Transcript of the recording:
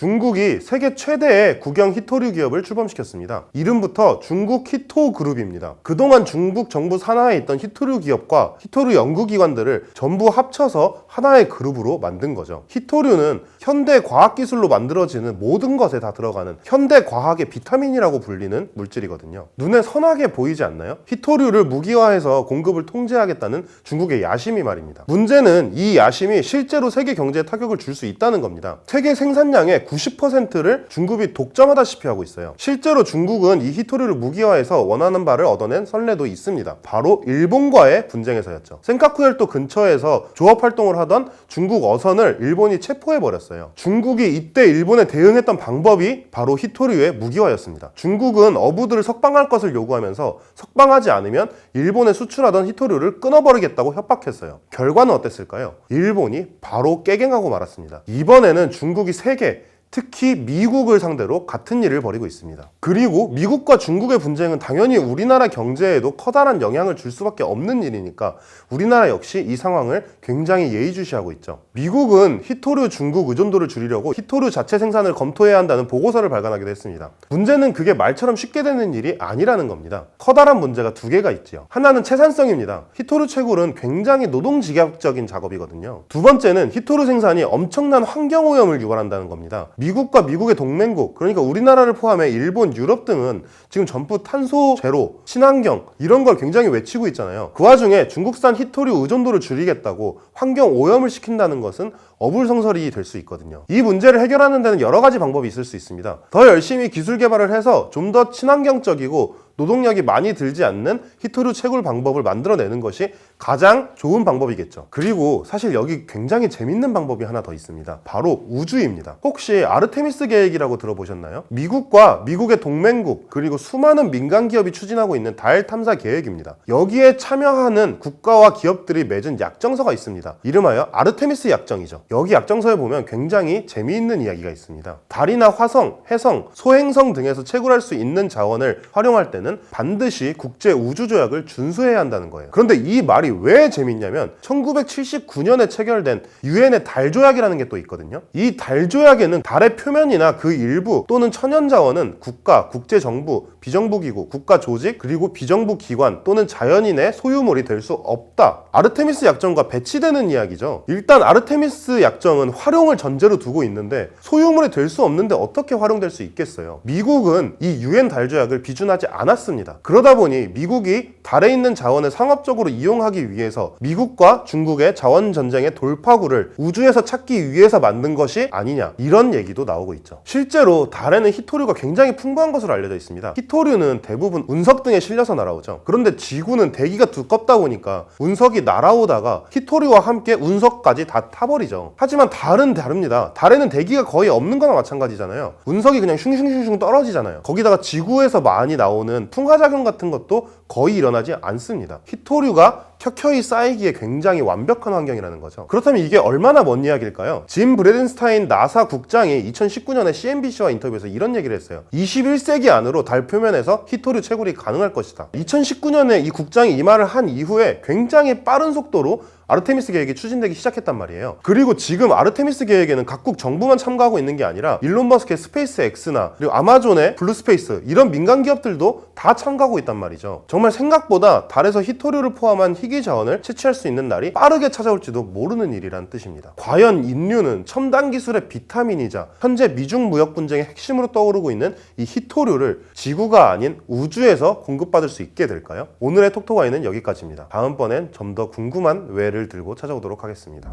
중국이 세계 최대의 국영 히토류 기업을 출범시켰습니다. 이름부터 중국 히토 그룹입니다. 그동안 중국 정부 산하에 있던 히토류 기업과 히토류 연구기관들을 전부 합쳐서 하나의 그룹으로 만든 거죠. 히토류는 현대 과학 기술로 만들어지는 모든 것에 다 들어가는 현대 과학의 비타민이라고 불리는 물질이거든요. 눈에 선하게 보이지 않나요? 히토류를 무기화해서 공급을 통제하겠다는 중국의 야심이 말입니다. 문제는 이 야심이 실제로 세계 경제에 타격을 줄 수 있다는 겁니다. 세계 생산량의 90%를 중국이 독점하다시피 하고 있어요. 실제로 중국은 이 히토류를 무기화해서 원하는 바를 얻어낸 선례도 있습니다. 바로 일본과의 분쟁에서였죠. 센카쿠열도 근처에서 조업 활동을 하던 중국 어선을 일본이 체포해 버렸어요. 중국이 이때 일본에 대응했던 방법이 바로 히토류의 무기화였습니다. 중국은 어부들을 석방할 것을 요구하면서 석방하지 않으면 일본에 수출하던 히토류를 끊어버리겠다고 협박했어요. 결과는 어땠을까요? 일본이 바로 깨갱하고 말았습니다. 이번에는 중국이 세계 특히 미국을 상대로 같은 일을 벌이고 있습니다. 그리고 미국과 중국의 분쟁은 당연히 우리나라 경제에도 커다란 영향을 줄 수밖에 없는 일이니까 우리나라 역시 이 상황을 굉장히 예의주시하고 있죠. 미국은 히토류 중국 의존도를 줄이려고 히토류 자체 생산을 검토해야 한다는 보고서를 발간하기도 했습니다. 문제는 그게 말처럼 쉽게 되는 일이 아니라는 겁니다. 커다란 문제가 두 개가 있지요. 하나는 채산성입니다. 히토류 채굴은 굉장히 노동직약적인 작업이거든요. 두 번째는 히토류 생산이 엄청난 환경오염을 유발한다는 겁니다. 미국과 미국의 동맹국, 그러니까 우리나라를 포함해 일본, 유럽 등은 지금 전부 탄소 제로, 친환경 이런 걸 굉장히 외치고 있잖아요. 그 와중에 중국산 히토류 의존도를 줄이겠다고 환경 오염을 시킨다는 것은 어불성설이 될 수 있거든요. 이 문제를 해결하는 데는 여러 가지 방법이 있을 수 있습니다. 더 열심히 기술 개발을 해서 좀 더 친환경적이고 노동력이 많이 들지 않는 히토류 채굴 방법을 만들어내는 것이 가장 좋은 방법이겠죠. 그리고 사실 여기 굉장히 재밌는 방법이 하나 더 있습니다. 바로 우주입니다. 혹시 아르테미스 계획이라고 들어보셨나요? 미국과 미국의 동맹국 그리고 수많은 민간 기업이 추진하고 있는 달 탐사 계획입니다. 여기에 참여하는 국가와 기업들이 맺은 약정서가 있습니다. 이름하여 아르테미스 약정이죠. 여기 약정서에 보면 굉장히 재미있는 이야기가 있습니다. 달이나 화성, 해성, 소행성 등에서 채굴할 수 있는 자원을 활용할 때는 반드시 국제 우주 조약을 준수해야 한다는 거예요. 그런데 이 말이 왜 재밌냐면 1979년에 체결된 유엔의 달 조약이라는 게 또 있거든요. 이 달 조약에는 달의 표면이나 그 일부 또는 천연 자원은 국가, 국제 정부, 비정부 기구, 국가 조직 그리고 비정부 기관 또는 자연인의 소유물이 될 수 없다. 아르테미스 약정과 배치되는 이야기죠. 일단 아르테미스 약정은 활용을 전제로 두고 있는데 소유물이 될 수 없는데 어떻게 활용될 수 있겠어요? 미국은 이 유엔 달 조약을 비준하지 않았 습니다. 그러다 보니 미국이 달에 있는 자원을 상업적으로 이용하기 위해서 미국과 중국의 자원 전쟁의 돌파구를 우주에서 찾기 위해서 만든 것이 아니냐 이런 얘기도 나오고 있죠. 실제로 달에는 히토류가 굉장히 풍부한 것으로 알려져 있습니다. 히토류는 대부분 운석 등에 실려서 날아오죠. 그런데 지구는 대기가 두껍다 보니까 운석이 날아오다가 히토류와 함께 운석까지 다 타버리죠. 하지만 달은 다릅니다. 달에는 대기가 거의 없는 거나 마찬가지잖아요. 운석이 그냥 슝슝슝슝 떨어지잖아요. 거기다가 지구에서 많이 나오는 풍화작용 같은 것도 거의 일어나지 않습니다. 히토류가 켜켜이 쌓이기에 굉장히 완벽한 환경이라는 거죠. 그렇다면 이게 얼마나 먼 이야기일까요? 짐 브레든스타인 나사 국장이 2019년에 CNBC와 인터뷰에서 이런 얘기를 했어요. 21세기 안으로 달 표면에서 히토류 채굴이 가능할 것이다. 2019년에 이 국장이 이 말을 한 이후에 굉장히 빠른 속도로 아르테미스 계획이 추진되기 시작했단 말이에요. 그리고 지금 아르테미스 계획에는 각국 정부만 참가하고 있는 게 아니라 일론 머스크의 스페이스 X나 그리고 아마존의 블루스페이스 이런 민간 기업들도 다 참가하고 있단 말이죠. 정말 생각보다 달에서 히토류를 포함한 희귀 자원을 채취할 수 있는 날이 빠르게 찾아올지도 모르는 일이란 뜻입니다. 과연 인류는 첨단 기술의 비타민이자 현재 미중 무역 분쟁의 핵심으로 떠오르고 있는 이 히토류를 지구가 아닌 우주에서 공급받을 수 있게 될까요? 오늘의 톡톡아이는 여기까지입니다. 다음번엔 좀 더 궁금한 외를 들고 찾아오도록 하겠습니다.